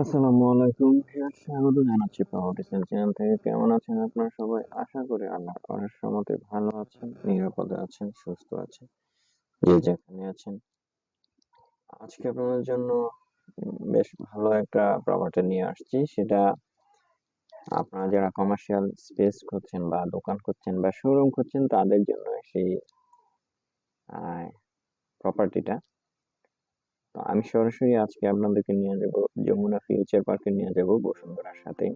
আসসালামু আলাইকুম স্বাগত জানাচ্ছি প্রপার্টি সেল চ্যানেল থেকে। কেমন আছেন আপনারা সবাই? আশা করি আল্লাহ করার সমতে ভালো আছেন, নিরাপদে আছেন, সুস্থ আছেন, যে যেখানে আছেন। আজকে আপনাদের জন্য বেশ ভালো একটা প্রপার্টি নিয়ে আসছি। সেটা আপনারা যারা কমার্শিয়াল স্পেস করছেন বা দোকান করছেন বা শোরুম করছেন তাদের জন্য সেই প্রপার্টিটা তো আমি সরাসরি আজকে আপনাদেরকে নিয়ে যাব যমুনা ফিউচার পার্কে নিয়ে যাব বসুন্ধরার সাথে।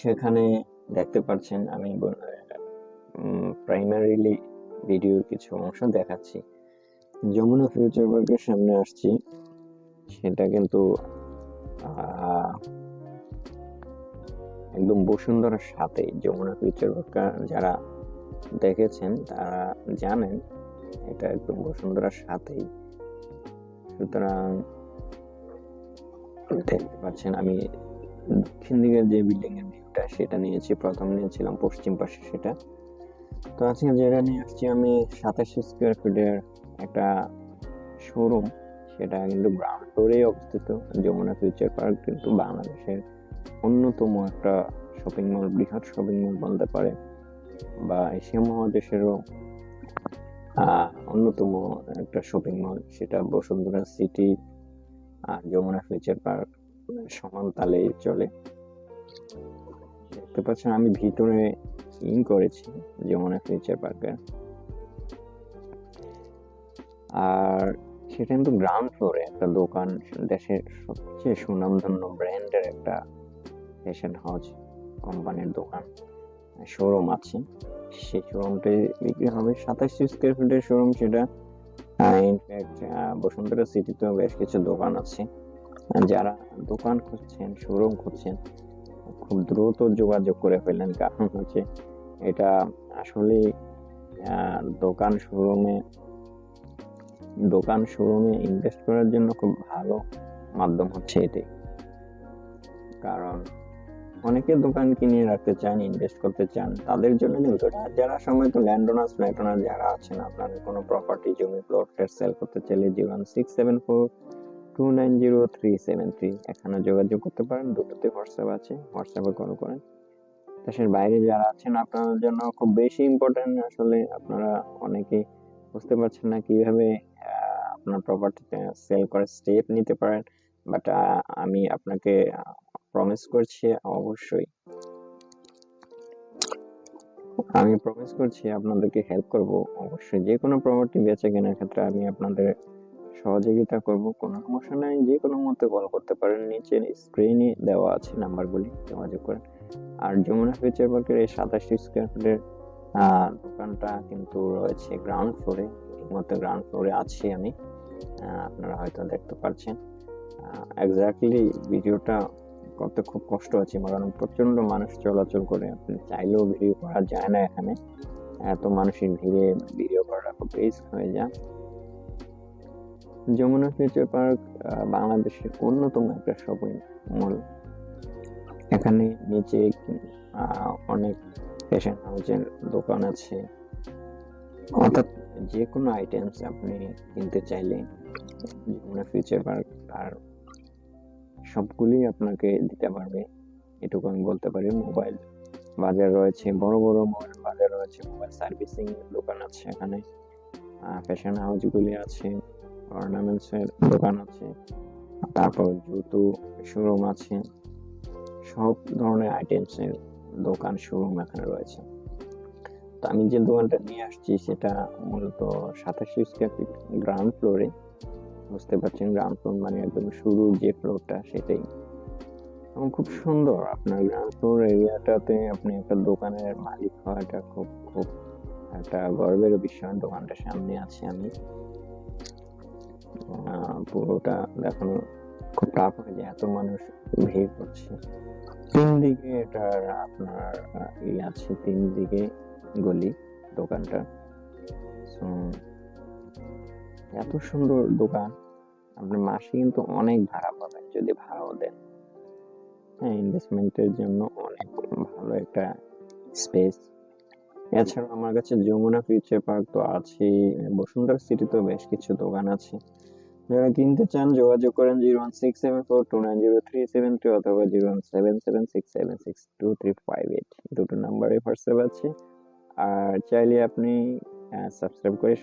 সেখানে দেখতে পাচ্ছেন আমি প্রাইমারিলি ভিডিওর কিছু অংশ দেখাচ্ছি। যমুনা ফিউচার পার্কের সামনে আসছি। সেটা কিন্তু একদম বসুন্ধরার সাথে যমুনা ফিউচার পার্ক যারা দেখেছেন তারা জানেন, এটা একদম বসুন্ধরার সাথেই। সুতরাং দেখতে পাচ্ছেন, আমি দক্ষিণ দিকের যে বিল্ডিং এর ভিউটা সেটা নিয়েছি, প্রথম নিয়েছিলাম, পশ্চিম পাশে সেটা। তো আজকে যেটা নিয়ে আসছি আমি, সাতাশ স্কোয়ার ফিটের একটা শোরুম সেটা কিন্তু গ্রাউন্ড ফ্লোরেই অবস্থিত, যমুনা ফিউচার পার্ক কিন্তু বাংলাদেশের অন্যতম একটা শপিং মল বৃহৎ শপিং মল বলতে পারে, বা এশিয়া মহাদেশেরও অন্যতম একটা শপিং মল সেটা বসুন্ধরা সিটি আর যমুনা ফিউচার পার্ক সমান তালে চলে। দেখতে পাচ্ছেন, আমি ভিতরে ইন করেছি যমুনা ফিউচার পার্কের আর সেটা কিন্তু গ্রাউন্ড ফ্লোরে একটা দোকান, দেশের সবচেয়ে সুনামধন্য ব্র্যান্ডের একটা ফ্যাশন হাউস কোম্পানির দোকান। শোরুম আছে। সেই শোরুমটি বিক্রি হবে সাতাশ স্কোয়ার ফিটের শোরুম সেটা। ইনফ্যাক্ট বসুন্ধরা সিটিতেও বেশ কিছু দোকান আছে। যারা দোকান খুঁজছেন শোরুম খুঁজছেন, খুব দ্রুত যোগাযোগ করে ফেলেন কারণ হচ্ছে এটা আসলে দোকান শোরুমে দোকান শোরুমে ইনভেস্ট করার জন্য খুব ভালো মাধ্যম হচ্ছে এটাই কারণ অনেকে দোকান কিনে রাখতে চান ইনভেস্ট করতে চান, তাদের জন্য কিন্তু যারা সময় তো ল্যান্ড ওনার ফ্ল্যাট ওনার যারা আছেন আপনাদের কোনো প্রপার্টি জমি প্লট ফ্ল্যাট সেল করতে চাইলে zero six seven four, two nine zero three seven three এখানে যোগাযোগ করতে পারেন, দুটোতে হোয়াটসঅ্যাপ আছে, হোয়াটসঅ্যাপে কল করেন। দেশের বাইরে যারা আছেন আপনাদের জন্য খুব বেশি ইম্পর্টেন্ট আসলে আপনারা অনেকে বুঝতে পারছেন না কীভাবে আপনার প্রপার্টিতে সেল করার স্টেপ নিতে পারেন। বাট আমি আপনাকে প্রমিস করছি অবশ্যই। আমি প্রমিস করছি আপনাদেরকে হেল্প করব অবশ্যই। যে কোনো প্রপার্টি বেচে কেনার ক্ষেত্রে আমি আপনাদের সহযোগিতা করব। কোনো সমস্যা নাই যে কোনো মতে কল করতে পারেন। নিচে স্ক্রিনে দেওয়া আছে নাম্বারগুলি যোগাযোগ করেন। আর যমুনা ফিউচার পার্কের এই সাতাশটি স্কোয়ার ফিটের দোকানটা কিন্তু রয়েছে গ্রাউন্ড ফ্লোরে মধ্যে গ্রাউন্ড ফ্লোরে আছি আমি। আপনারা হয়তো দেখতে পাচ্ছেন এক্স্যাক্টলি ভিডিওটা করতে খুব কষ্ট হচ্ছে কারণ প্রচণ্ড মানুষ চলাচল করে। আপনি চাইলেও ভিডিও করা যায় না এখানে। এত মানুষের ভিড়ে ভিডিও করাটা খুব রিস্ক হয়ে যায়। যমুনা ফিউচার পার্ক বাংলাদেশের অন্যতম একটা শপিং মল এখানে নিচে অনেক ফ্যাশন হাউসের দোকান আছে। অর্থাৎ যে কোনো আইটেমস আপনি কিনতে চাইলে যমুনা ফিউচার পার্ক আর সবগুলি আপনাকে দিতে পারবে। এটুকু আমি বলতে পারি, মোবাইল বাজার রয়েছে, বড় বড় মোবাইল বাজার রয়েছে, মোবাইল সার্ভিসিং দোকান আছে এখানে। ফ্যাশন হাউসগুলি আছে অর্নামেন্টস এর দোকান আছে, তারপর জুতো শোরুম আছে। সব ধরনের আইটেমস এর দোকান শোরুম এখানে রয়েছে। তো আমি যে দোকানটা নিয়ে আসছি, সেটা মূলত সাতাশি স্কোয়ার ফিট গ্রাউন্ড ফ্লোরে বুঝতে পারছেন ফ্লোর মানে একদম শুরুর যে ফ্লোরটা সেটাই। এবং খুব সুন্দর আপনার গ্রাউন্ড ফ্লোর এরিয়াটাতে আপনি একটা দোকানের মালিক হওয়াটা খুব খুব একটা গর্বের বিষয় দোকানটার সামনে আছি আমি। পুরোটা দেখানো খুব টাফ হয়ে যায় এত মানুষ ভিড় করছে। তিন দিকে এটার আপনার ই আছে, তিন দিকে গলি দোকানটা। এত সুন্দর দোকান। আপনি মাসে কিন্তু অনেক ভাড়া পাবেন যদি ভাড়াও দেন। হ্যাঁ ইনভেস্টমেন্টের জন্য অনেক ভালো একটা স্পেস এছাড়াও আমার কাছে যমুনা ফিউচার পার্ক তো আছে বসুন্ধরা সিটিতেও বেশ কিছু দোকান আছে। যারা কিনতে চান, যোগাযোগ করেন zero one six seven four two nine zero three seven three অথবা zero one seven seven six seven six two three five eight দুটো নাম্বারে হোয়াটসঅ্যাপ আছে। আর চাইলে আপনি সাবস্ক্রাইব করে